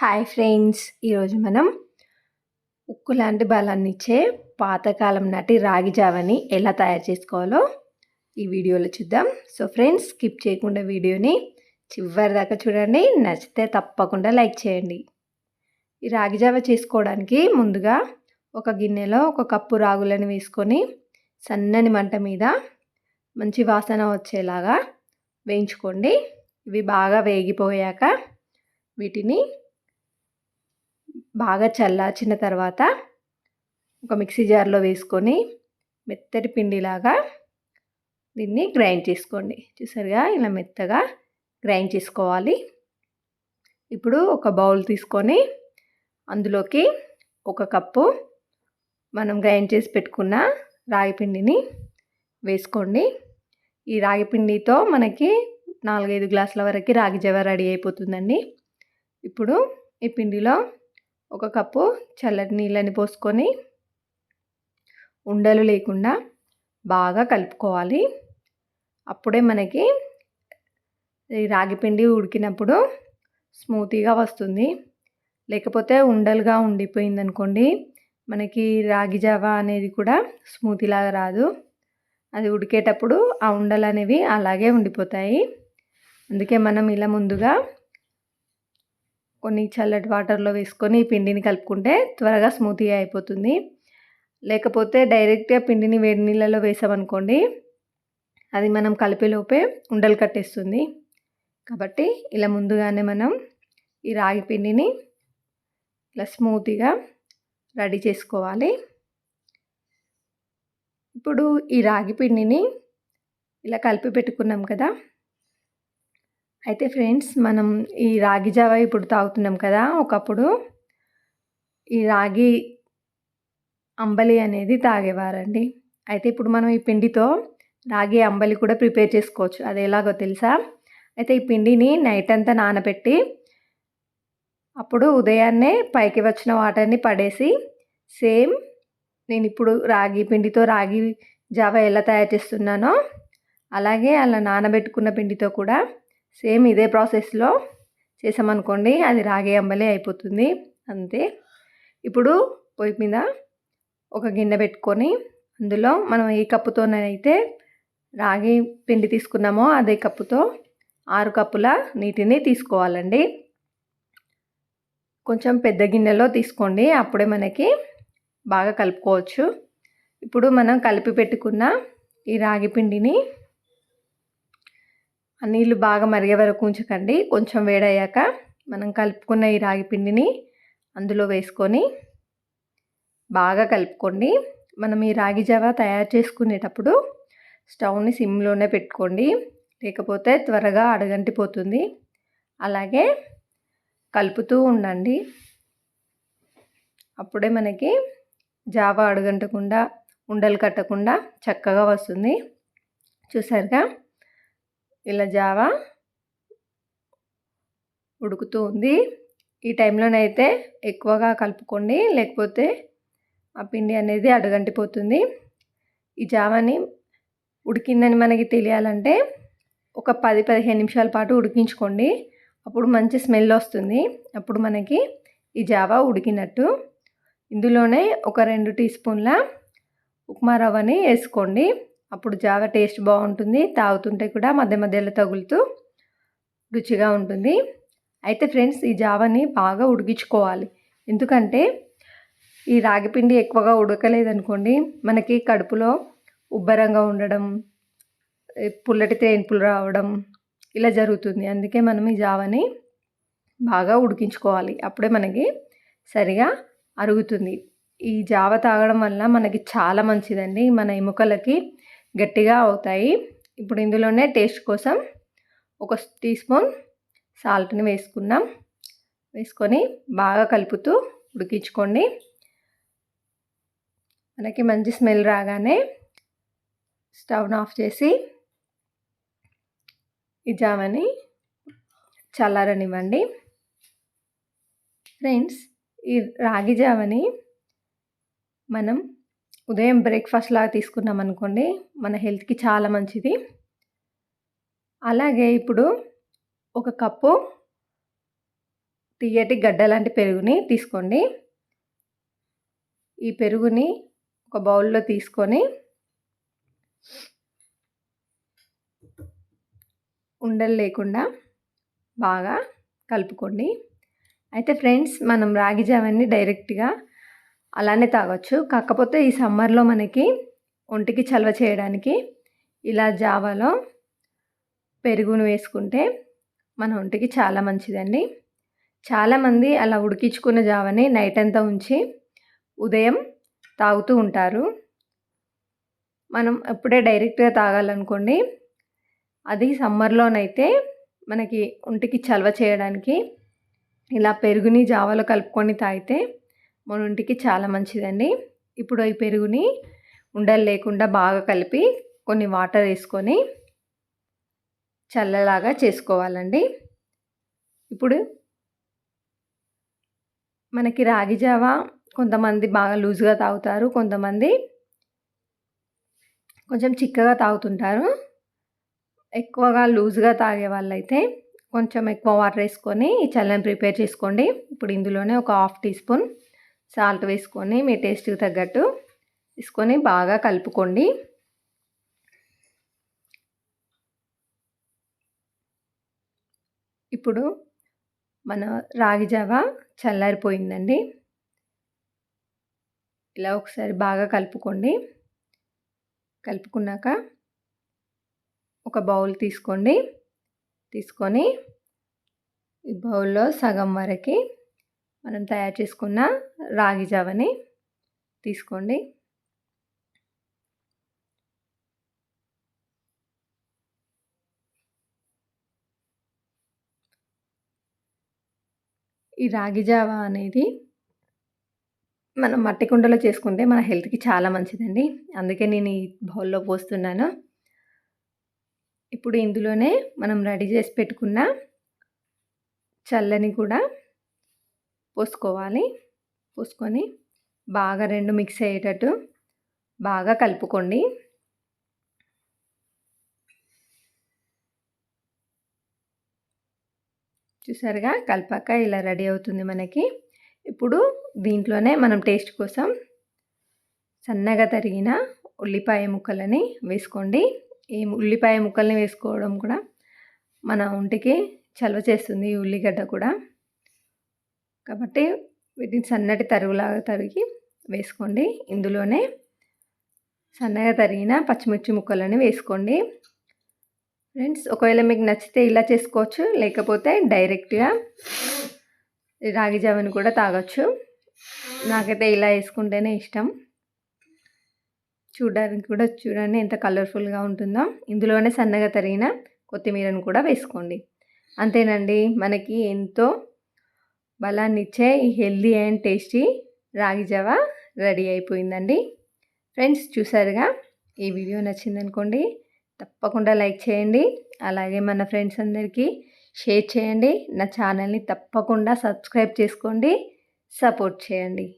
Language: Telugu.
హాయ్ ఫ్రెండ్స్ ఈరోజు మనం ఉక్కు లాంటి బలాన్ని ఇచ్చే పాతకాలం నాటి రాగి జావని ఎలా తయారు చేసుకోవాలో ఈ వీడియోలో చూద్దాం. సో ఫ్రెండ్స్ స్కిప్ చేయకుండా వీడియోని చివరి దాకా చూడండి. నచ్చితే తప్పకుండా లైక్ చేయండి. ఈ రాగి జావ చేసుకోవడానికి ముందుగా ఒక గిన్నెలో ఒక కప్పు రాగులను వేసుకొని సన్నని మంట మీద మంచి వాసన వచ్చేలాగా వేయించుకోండి. ఇవి బాగా వేగిపోయాక వీటిని బాగా చల్లార్చిన తర్వాత ఒక మిక్సీ జార్లో వేసుకొని మెత్తటి పిండిలాగా దీన్ని గ్రైండ్ చేసుకోండి. చూసారుగా? ఇలా మెత్తగా గ్రైండ్ చేసుకోవాలి. ఇప్పుడు ఒక బౌల్ తీసుకొని అందులోకి ఒక కప్పు మనం గ్రైండ్ చేసి పెట్టుకున్న రాగి పిండిని వేసుకోండి. ఈ రాగి పిండితో మనకి నాలుగైదు గ్లాసుల వరకు రాగి జవ రెడీ అయిపోతుందండి. ఇప్పుడు ఈ పిండిలో ఒక కప్పు చల్లటి నీళ్ళని పోసుకొని ఉండలు లేకుండా బాగా కలుపుకోవాలి. అప్పుడే మనకి రాగిపిండి రాగి పిండి ఉడికినప్పుడు స్మూతీగా వస్తుంది. లేకపోతే ఉండలుగా ఉండిపోయింది అనుకోండి మనకి రాగి జావా అనేది కూడా స్మూతీలాగా రాదు. అది ఉడికేటప్పుడు ఆ ఉండలు అనేవి అలాగే ఉండిపోతాయి. అందుకే మనం ఇలా ముందుగా కొన్ని చల్లటి వాటర్లో వేసుకొని పిండిని కలుపుకుంటే త్వరగా స్మూతీగా అయిపోతుంది. లేకపోతే డైరెక్ట్గా పిండిని వేడి నీళ్ళలో వేసామనుకోండి అది మనం కలిపేలోపే ఉండలు కట్టేస్తుంది. కాబట్టి ఇలా ముందుగానే మనం ఈ రాగి పిండిని ఇలా స్మూతీగా రెడీ చేసుకోవాలి. ఇప్పుడు ఈ రాగి పిండిని ఇలా కలిపి పెట్టుకున్నాం కదా అయితే ఫ్రెండ్స్ మనం ఈ రాగి జావ ఇప్పుడు తాగుతున్నాం కదా ఒకప్పుడు ఈ రాగి అంబలి అనేది తాగేవారండి. అయితే ఇప్పుడు మనం ఈ పిండితో రాగి అంబలి కూడా ప్రిపేర్ చేసుకోవచ్చు. అది ఎలాగో తెలుసా? అయితే ఈ పిండిని నైట్ అంతా నానబెట్టి అప్పుడు ఉదయాన్నే పైకి వచ్చిన వాటర్ని పడేసి సేమ్ నేను ఇప్పుడు రాగి పిండితో రాగి జావ ఎలా తయారు చేస్తున్నానో అలాగే అలా నానబెట్టుకున్న పిండితో కూడా సేమ్ ఇదే ప్రాసెస్లో చేసామనుకోండి అది రాగి అంబలే అయిపోతుంది. అంతే. ఇప్పుడు పొయ్యి మీద ఒక గిన్నె పెట్టుకొని అందులో మనం ఏ కప్పుతోనైతే రాగి పిండి తీసుకున్నామో అదే కప్పుతో ఆరు కప్పుల నీటిని తీసుకోవాలండి. కొంచెం పెద్ద గిన్నెలో తీసుకోండి అప్పుడే మనకి బాగా కలుపుకోవచ్చు. ఇప్పుడు మనం కలిపి పెట్టుకున్న ఈ రాగి పిండిని నీళ్ళు బాగా మరిగే వరకు ఉంచకండి. కొంచెం వేడయ్యాక మనం కలుపుకున్న ఈ రాగి పిండిని అందులో వేసుకొని బాగా కలుపుకోండి. మనం ఈ రాగి జావ తయారు చేసుకునేటప్పుడు స్టవ్ని సిమ్లోనే పెట్టుకోండి. లేకపోతే త్వరగా అడగంటిపోతుంది. అలాగే కలుపుతూ ఉండండి. అప్పుడే మనకి జావ అడగంటకుండా ఉండలు కట్టకుండా చక్కగా వస్తుంది. చూసారుగా? ఇలా జావా ఉడుకుతూ ఉంది. ఈ టైంలోనైతే ఎక్కువగా కలుపుకోండి. లేకపోతే ఆ పిండి అనేది అడగంటిపోతుంది. ఈ జావాని ఉడికిందని మనకి తెలియాలంటే ఒక పది పదిహేను నిమిషాల పాటు ఉడికించుకోండి. అప్పుడు మంచి స్మెల్ వస్తుంది. అప్పుడు మనకి ఈ జావా ఉడికినట్టు. ఇందులోనే ఒక రెండు టీ స్పూన్ల ఉప్మా రవ్వని వేసుకోండి. అప్పుడు జావ టేస్ట్ బాగుంటుంది తాగుతుంటే కూడా మధ్య మధ్యలో తగులుతూ రుచిగా ఉంటుంది. అయితే ఫ్రెండ్స్ ఈ జావని బాగా ఉడికించుకోవాలి. ఎందుకంటే ఈ రాగిపిండి ఎక్కువగా ఉడకలేదనుకోండి మనకి కడుపులో ఉబ్బరంగా ఉండడం పుల్లటి తేన్పులు రావడం ఇలా జరుగుతుంది. అందుకే మనం ఈ జావని బాగా ఉడికించుకోవాలి. అప్పుడే మనకి సరిగా అరుగుతుంది. ఈ జావ తాగడం వల్ల మనకి చాలా మంచిదండి. మన ఎముకలకి గట్టిగా అవుతాయి. ఇప్పుడు ఇందులోనే టేస్ట్ కోసం ఒక టీ స్పూన్ సాల్ట్ని వేసుకున్నాం వేసుకొని బాగా కలుపుతూ ఉడికించుకోండి. మనకి మంచి స్మెల్ రాగానే స్టవ్ను ఆఫ్ చేసి ఈ జామని చల్లారనివ్వండి. ఫ్రెండ్స్ ఈ రాగి జావని మనం ఉదయం బ్రేక్ఫాస్ట్ లాగా తీసుకున్నాం అనుకోండి మన హెల్త్కి చాలా మంచిది. అలాగే ఇప్పుడు ఒక కప్పు తీయటి గడ్డ లాంటి పెరుగుని తీసుకోండి. ఈ పెరుగుని ఒక బౌల్లో తీసుకొని ఉండలు లేకుండా బాగా కలుపుకోండి. అయితే ఫ్రెండ్స్ మనం రాగి జావని డైరెక్ట్గా అలానే తాగొచ్చు. కాకపోతే ఈ సమ్మర్లో మనకి ఒంటికి చలవ చేయడానికి ఇలా జావాలో పెరుగును వేసుకుంటే మన ఒంటికి చాలా మంచిదండి. చాలామంది అలా ఉడికించుకున్న జావని నైట్ అంతా ఉంచి ఉదయం తాగుతూ ఉంటారు. మనం ఎప్పుడే డైరెక్ట్గా తాగాలనుకోండి అది సమ్మర్లోనైతే మనకి ఒంటికి చలవ చేయడానికి ఇలా పెరుగుని జావలో కలుపుకొని తాగితే మన ఒంటికి చాలా మంచిదండి. ఇప్పుడు ఈ పెరుగుని ఉండలు లేకుండా బాగా కలిపి కొన్ని వాటర్ వేసుకొని చల్లలాగా చేసుకోవాలండి. ఇప్పుడు మనకి రాగి జావా కొంతమంది బాగా లూజ్గా తాగుతారు కొంతమంది కొంచెం చిక్కగా తాగుతుంటారు. ఎక్కువగా లూజ్గా తాగే వాళ్ళైతే కొంచెం ఎక్కువ వాటర్ వేసుకొని ఈ చల్లని ప్రిపేర్ చేసుకోండి. ఇప్పుడు ఇందులోనే ఒక హాఫ్ టీ స్పూన్ సాల్ట్ వేసుకొని మీ టేస్ట్కి తగ్గట్టు తీసుకొని బాగా కలుపుకోండి. ఇప్పుడు మన రాగి జావ చల్లారిపోయిందండి. ఇలా ఒకసారి బాగా కలుపుకోండి. కలుపుకున్నాక ఒక బౌల్ తీసుకోండి. తీసుకొని ఈ బౌల్లో సగం వరకు మనం తయారు చేసుకున్న రాగి జావని తీసుకోండి. ఈ రాగి జావ అనేది మనం మట్టి కుండలో చేసుకుంటే మన హెల్త్కి చాలా మంచిదండి. అందుకే నేను ఈ బౌల్లో పోస్తున్నాను. ఇప్పుడు ఇందులోనే మనం రెడీ చేసి పెట్టుకున్న చల్లని కూడా పోసుకోవాలి. పోసుకొని బాగా రెండు మిక్స్ అయ్యేటట్టు బాగా కలుపుకోండి. చూసారుగా కలపాక ఇలా రెడీ అవుతుంది మనకి. ఇప్పుడు దీంట్లోనే మనం టేస్ట్ కోసం సన్నగా తరిగిన ఉల్లిపాయ ముక్కలని వేసుకోండి. ఈ ఉల్లిపాయ ముక్కల్ని వేసుకోవడం కూడా మన ఒంటికి చలవ చేస్తుంది ఈ ఉల్లిగడ్డ కూడా. కాబట్టి వీటిని సన్నటి తరుగులాగా తరిగి వేసుకోండి. ఇందులోనే సన్నగా తరిగిన పచ్చిమిర్చి ముక్కలని వేసుకోండి. ఫ్రెండ్స్ ఒకవేళ మీకు నచ్చితే ఇలా చేసుకోవచ్చు లేకపోతే డైరెక్ట్గా రాగి జావని కూడా తాగొచ్చు. నాకైతే ఇలా వేసుకుంటేనే ఇష్టం. చూడడానికి కూడా చూడండి ఎంత కలర్ఫుల్గా ఉంటుందో. ఇందులోనే సన్నగా తరిగిన కొత్తిమీరను కూడా వేసుకోండి. అంతేనండి మనకి ఎంతో బలాన్ని ఇచ్చే ఈ హెల్దీ అండ్ టేస్టీ రాగి జావ రెడీ అయిపోయిందండి. ఫ్రెండ్స్ చూసారుగా? ఈ వీడియో నచ్చిందనుకోండి తప్పకుండా లైక్ చేయండి. అలాగే మన ఫ్రెండ్స్ అందరికీ షేర్ చేయండి. నా ఛానల్ని తప్పకుండా సబ్స్క్రైబ్ చేసుకోండి. సపోర్ట్ చేయండి.